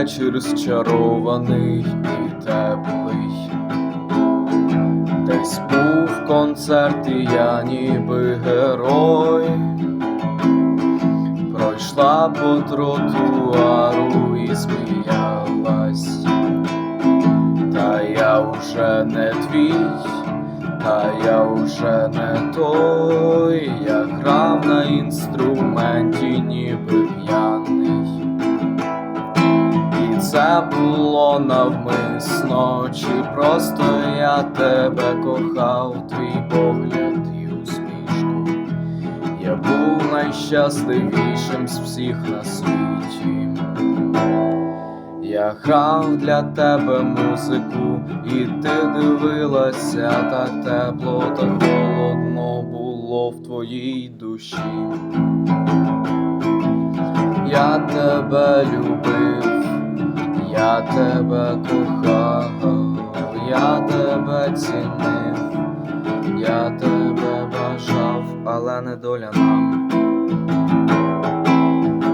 вечір зчарований і теплий. Десь був концерт, і я ніби герой. Пройшла по тротуару і сміялась. Та я вже не твій, та я вже не той, я грав на інструменті, ніби було навмисно, чи просто я тебе кохав, твій погляд і усмішку. Я був найщасливішим з всіх на світі. Я грав для тебе музику, і ти дивилася так тепло, так холодно було в твоїй душі. Я тебе любив, я тебе кохав, я тебе цінив, я тебе бажав, але не доля нам.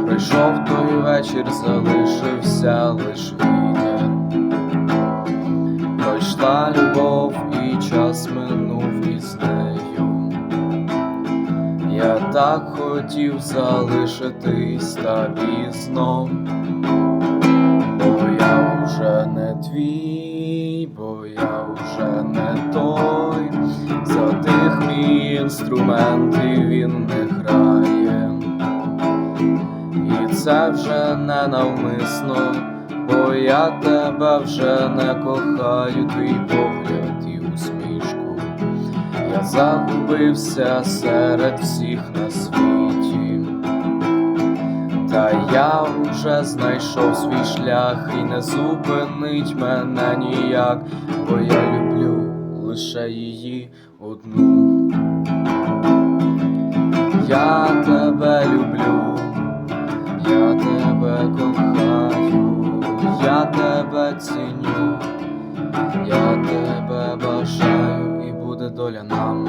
Прийшов той вечір, залишився лиш вітер. Пройшла любов і час минув із нею. Я так хотів залишитись та пізно, мій інструмент і він не грає. І це вже не навмисно, бо я тебе вже не кохаю, твій погляд і усмішку. Я загубився серед всіх на світі, та я вже знайшов свій шлях і не зупинить мене ніяк, бо я люблю лише її одну. Я тебе люблю. Я тебе кохаю, я тебе ціню, я тебе бажаю, і буде доля нам.